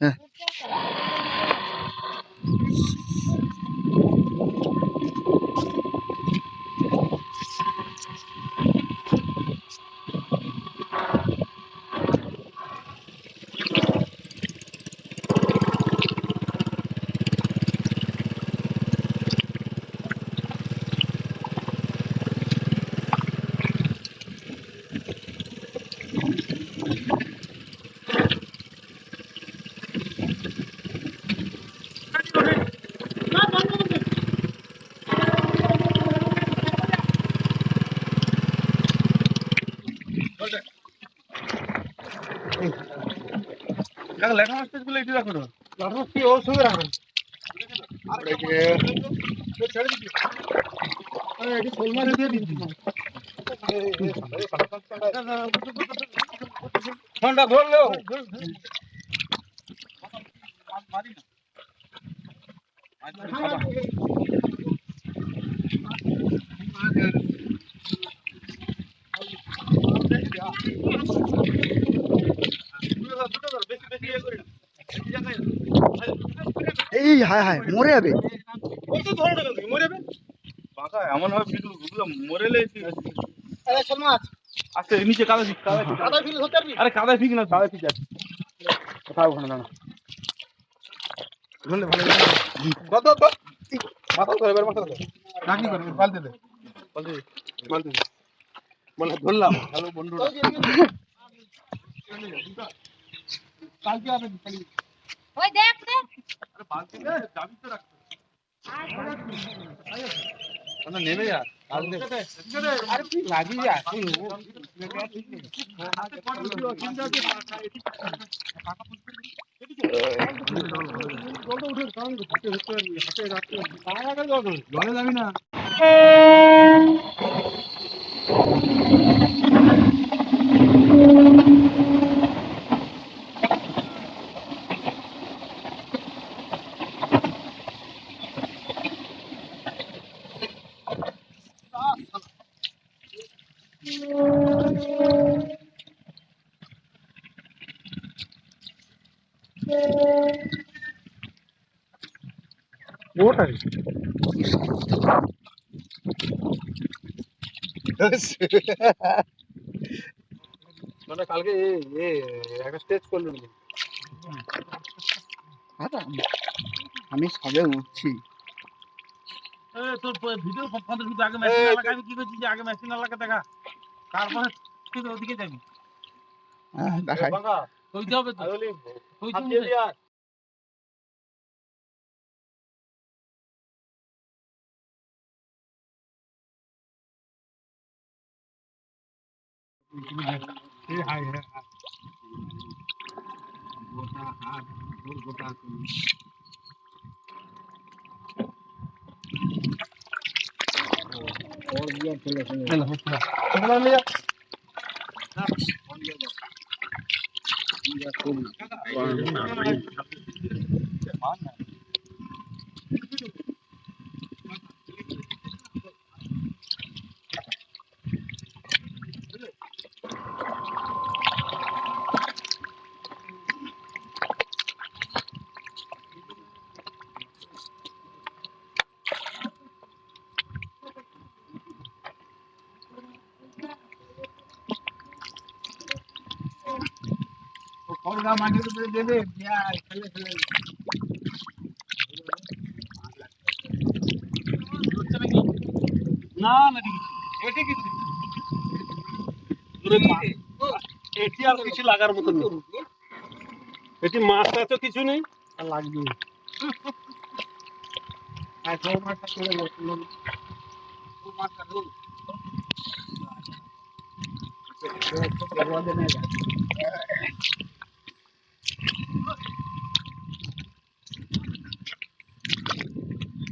হ্যাঁ কাকা লেখা মাস্টারগুলো এটি রাখো না কি ওর সঙ্গে রাখেন এটি শোল মাছ দিয়ে দিন ফোনটা হায় হায় মরে যাবে। এমন বুঝলো মরেলে আচ্ছা নিচে কাদা ফিক কাদা ফিক ফিল হতে পারবি? আরে কাদা ফিক না কাদা ফিক আছে কোথাও ওখানে দাঁড়া। ধরলে ভালো কত কত মাথা ধরে। এবার মাথা ধরে রাখি করে বালতি দে। বালতি দে, বালতি দে। বলে ধরলাম হ্যালো বন্ধুরা। কালকে হবে কালকে। ওই দেখ দেখ আরে বালতি দে চাবি তো রাখতে না নেমে যা আরে তুই লাগি যা তুই জলটা উঠে কারণ হাতে ধরতে পারবি হাতে রাখতে পারবি তার আগে জল ধরবি। জলে যাবি না ওটাই মানে কালকে এ একটা স্টেজ করল আমি সবে উঠছি। তোর ভিডিও ফটো শুধু আগে মেশিন আমি কি করছি যে আগে মেশিন লাগা দেখা। তারপরে তুই ওদিকে যাবি। হ্যাঁ, দেখাই। বাঁকা কইতে হবে তো। আরে কইতে হাত হবে দিয়ে দিয়া এই হাই con মুরগা মাটির উপরে দেবে না এটি কিছু এটি আর কিছু লাগার মতো এটি মাছটা তো কিছু নেই। আর লাগবে। মাছটা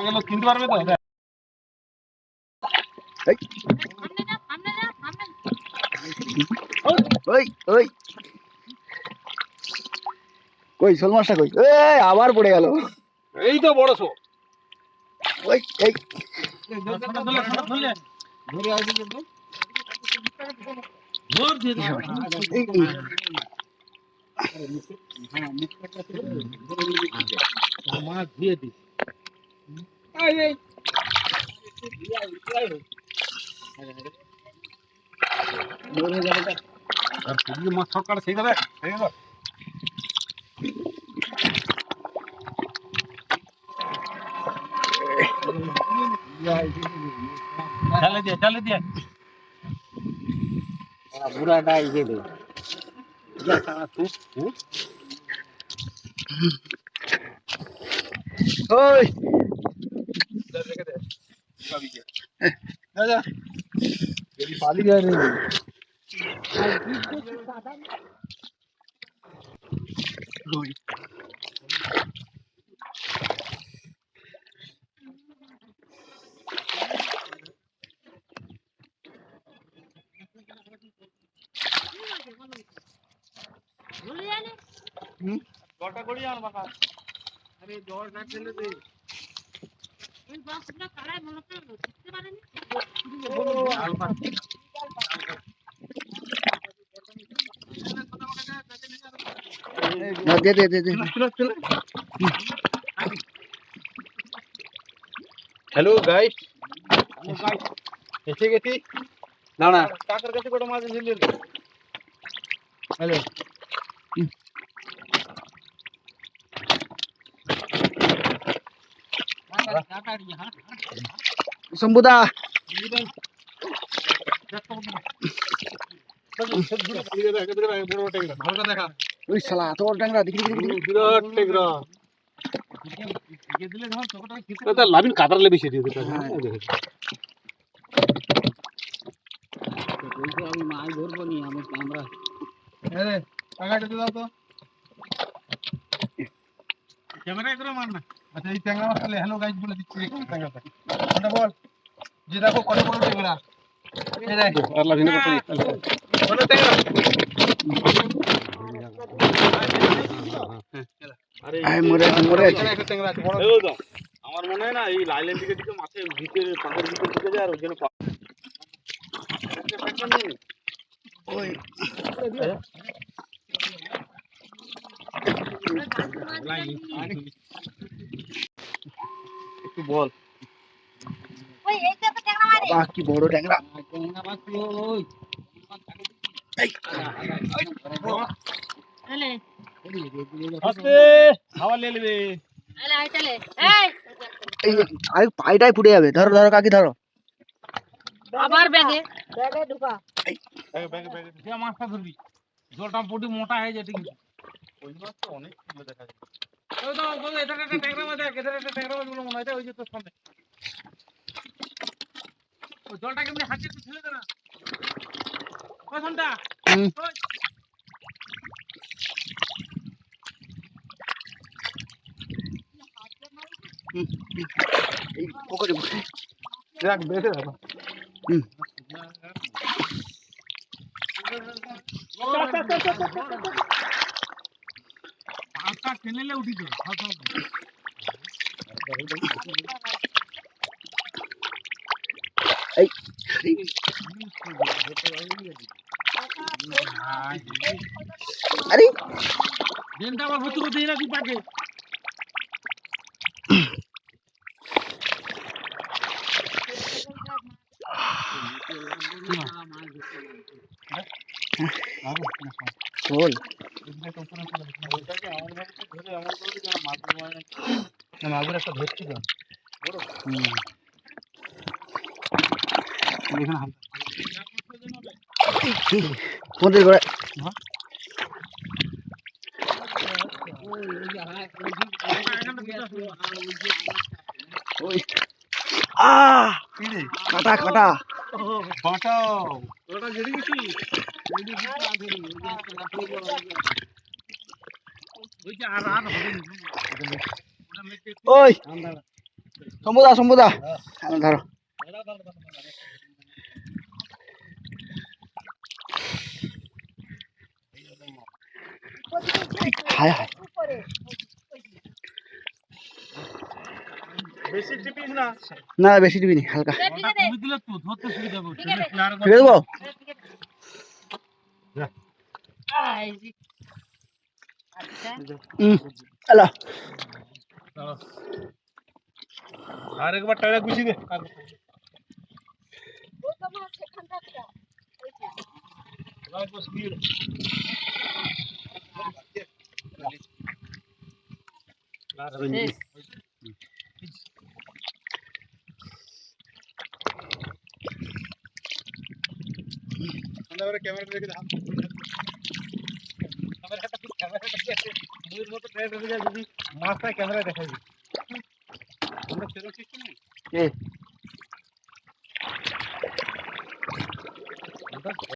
আমাকে লোক পারবে তো? ওই ওই। কই শোল মাছটা কই? এই আবার পড়ে গেল। এই তো বড় শো। ওই এই। মাছ দিয়ে দিস মাছ সব কাটে সেই যাবে সেই যাবে ঢালে দিয়ে ঢালে দিয়ে বুড়াটা ইয়ে দে ওই। রেখে দে যা যা যদি পালি যায় রে ওই জলটা করি আর বাবা আরে জলটা ঠেলে দে না, দে দে দে দে। হ্যালো গাইস এসে গেছি? না না। কাকার কাছে কটা মাছ ঝেলে হ্যালো শম্ভুদা ভালো দেখা ওই শালা এত বড় ট্যাংরা দেখি দেখি দেখি বিরাট টেকরা দিয়ে দিলে ধর চোখটা খেতে এটা লাভিন কাতার লেবি সেটি দিতে আমি মাছ ধরবো নি আমি আমরা আরে টাকাটা দিয়ে দাও তো ক্যামেরায় করে মার না আচ্ছা এই ট্যাংরা মাছ তাহলে হ্যালো গাইস বলে দিচ্ছি এই ট্যাংরাটা। ওটা বল যে দেখো কত বড় ট্যাংরা। এই দেখ। আর লাভিন করতে বড় ট্যাংরা। আরে আয় মরে আছে মরে আছে। একটা ট্যাংরা আছে বড় আমার মনে হয় না এই লাইলের দিকে দিকে মাছের ভিতরে পাথর ভিতরে ঢুকে যায় আর ওই জন্য ওই। একটু বল বাহ কি বড় ট্যাংরা ট্যাংরা মাছ তো ওই আস্তে হাওয়া লে নেবে এই আরে পাইটাই ফুটে যাবে ধরো ধরো কাকি ধরো আবার ব্যাগে ব্যাগে ঢুকা ব্যাগে ব্যাগে ব্যাগে যে মাছটা ধরবি জলটা পটি মোটা হয়ে যায় ঠিক ওই মাছ তো অনেক সুন্দর দেখা যায় ওই তো ওই এটা একটা ট্যাংরা মাছ দেখ এটা একটা ট্যাংরা মাছ বলে মনে হয় ওই যে তোর সামনে ওই জলটা কেমনি হাতে একটু ছেড়ে দে না ওই ঘণ্টা হুম। এই পকেটে বসে দেখ বেঁধে দেখো পাঁচটা টেনেলে উঠিছে এই আরে ড্রেনটা আবার ভর্তি করতে না তুই পাকে শোল না মাগুর একটা ধরছি তো তোমাদের ঘরে ওই আহ! কাটা কাটা। বাঁচাও ওটা জেনে গেছি বলছি আর আর হবে না। ওই সম্বুদা সম্বুদা। ধরো। হায় হায়। না। না বেশি দিবি নি হালকা। ওটা তুমি দিলে তো ধরতে সুবিধা হবে। ঠিক আছে। আর ঠিক দেবো? আচ্ছা। হুম এলো আর একবার টাড়া গুছি দে আর ক্যামেরা রেখে দাও মাছটা ক্যামেরা দেখাই আমরা সেরকম কিছু নেই এ